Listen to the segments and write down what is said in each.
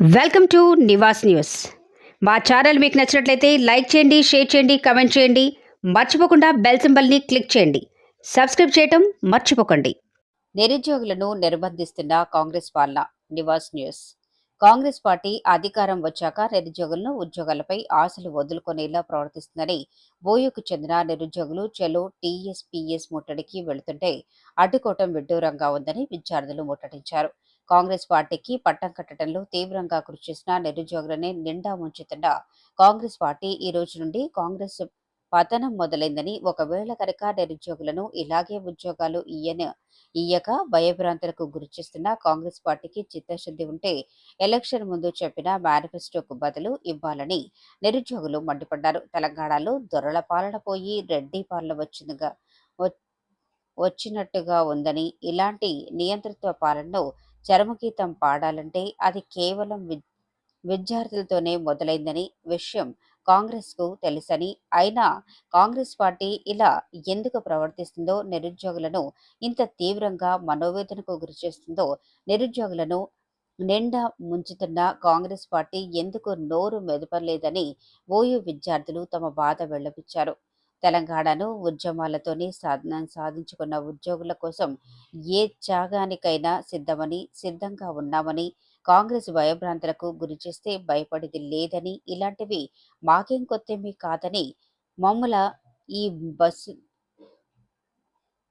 Welcome to Nivas news. మా channel మీకు నచ్చినట్లయితే లైక్ చేయండి షేర్ చేయండి కమెంట్ చేయండి. మర్చిపోకుండా బెల్ సింబల్ని క్లిక్ చేయండి. సబ్స్క్రైబ్ చేయటం మర్చిపోకండి. నిరుద్యోగులను నిర్బంధిస్తున్న కాంగ్రెస్ పాలన నివాస్ న్యూస్. కాంగ్రెస్ పార్టీ అధికారం వచ్చాక నిరుద్యోగులను ఉద్యోగాలపై ఆశలు వదులుకునేలా ప్రవర్తిస్తుందని బోయుకు చెందిన నిరుద్యోగులు చెలో టీఎస్పీఎస్ ముట్టడికి వెళుతుంటే అడ్డుకోవటం విడ్డూరంగా ఉందని విద్యార్థులు ముట్టడించారు. కాంగ్రెస్ పార్టీకి పట్టం కట్టడంలో తీవ్రంగా కృషి చేసిన నిరుద్యోగులనే నిండా ముంచుతున్న కాంగ్రెస్ పార్టీ ఈ రోజు నుండి కాంగ్రెస్ పతనం మొదలైందని ఒకవేళ కనుక నిరుద్యోగులను ఇలాగే ఉద్యోగాలు ఇయ్యన ఇయ్యక భయభ్రాంతులకు గురిచేస్తున్న కాంగ్రెస్ పార్టీకి చిత్తశుద్ధి ఉంటే ఎలక్షన్ ముందు చెప్పిన మేనిఫెస్టోకు బదులు ఇవ్వాలని నిరుద్యోగులు మండిపడ్డారు. తెలంగాణలో దొరల పాలన పోయి రెడ్డి పాలన వచ్చిందిగా వ- వచ్చినట్టుగా ఉందని ఇలాంటి నియంతృత్వ పాలనను చరమగీతం పాడాలంటే అది కేవలం వి- విద్యార్థులతోనే మొదలైందని విషయం కాంగ్రెస్కు తెలుసని. అయినా కాంగ్రెస్ పార్టీ ఇలా ఎందుకు ప్రవర్తిస్తుందో నిరుద్యోగులను ఇంత తీవ్రంగా మనోవేదనకు గురిచేస్తుందో నిరుద్యోగులను నిండా ముంచుతున్న కాంగ్రెస్ పార్టీ ఎందుకు నోరు మెదపలేదని ఓయూ విద్యార్థులు తమ బాధ వెళ్ళపించారు తెలంగాణను ఉద్యమాలతోనే సాధన సాధించుకున్న ఉద్యోగుల కోసం ఏ త్యాగానికైనా సిద్ధమని సిద్ధంగా ఉన్నామని కాంగ్రెస్ భయభ్రాంతులకు గురి చేస్తే భయపడేది లేదని ఇలాంటివి మాకేం కొత్తేమీ కాదని మమ్ముల ఈ బస్సు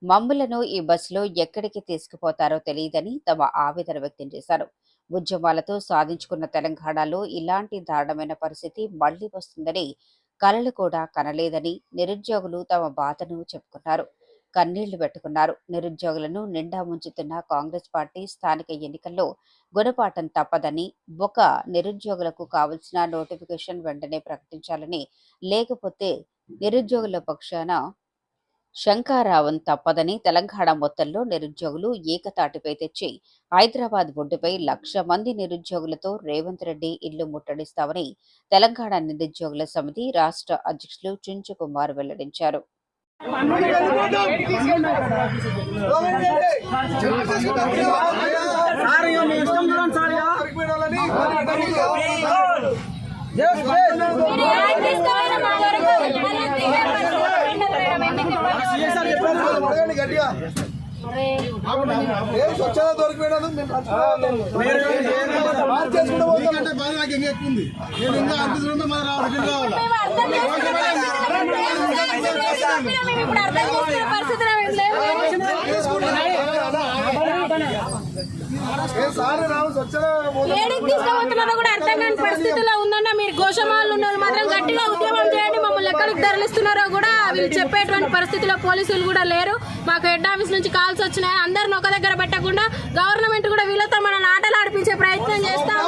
మమ్ములను ఈ బస్సులో ఎక్కడికి తీసుకుపోతారో తెలియదని తమ ఆవేదన వ్యక్తం చేశారు. ఉద్యమాలతో సాధించుకున్న తెలంగాణలో ఇలాంటి దారుణమైన పరిస్థితి మళ్ళీ వస్తుందని కలలు కూడా కనలేదని నిరుద్యోగులు తమ బాధను చెప్పుకున్నారు. కన్నీళ్ళు పెట్టుకున్నారు. నిరుద్యోగులను నిండా ముంచుతున్న కాంగ్రెస్ పార్టీ స్థానిక ఎన్నికల్లో గుణపాఠం తప్పదని ఒక నిరుద్యోగులకు కావలసిన నోటిఫికేషన్ వెంటనే ప్రకటించాలని లేకపోతే నిరుద్యోగుల పక్షాన శంకారావం తప్పదని తెలంగాణ మొత్తంలో నిరుద్యోగులు ఏకతాటిపై తెచ్చి హైదరాబాద్ ఒడ్డుపై లక్ష మంది నిరుద్యోగులతో రేవంత్ రెడ్డి ఇల్లు ముట్టడిస్తామని తెలంగాణ నిరుద్యోగుల సమితి రాష్ట్ర అధ్యక్షులు చుంచు కుమార్ వెల్లడించారు. సార్ ఇక మీ ఇష్టం చూడండి సార్ సిఎస్ఆర్ చెప్పారు అడగండి గట్టిగా. ఏం స్వచ్ఛత దొరికిపోయినందుకు మేము పంచుకోవాలి. మార్చేసుకుంటూ పోతాం. ఎందుకంటే బాధ నాకు ఇంకా ఎక్కువ ఉంది. నేను ఇంకా అంత దూరం మన. ఏడికి తీసుకుపోతున్నారో కూడా అర్థం కాని పరిస్థితిలో ఉందన్న మీరు గోషమాలు ఉన్న వాళ్ళు మాత్రం గట్టిగా ఎక్కడికి తరలిస్తున్నారో కూడా వీళ్ళు చెప్పేటువంటి పరిస్థితిలో పోలీసులు కూడా లేరు. మాకు హెడ్ ఆఫీస్ నుంచి కాల్స్ వచ్చినాయి. అందరిని ఒక దగ్గర పెట్టకుండా గవర్నమెంట్ కూడా వీళ్ళతో మన ఆటలు ఆడిపించే ప్రయత్నం చేస్తాము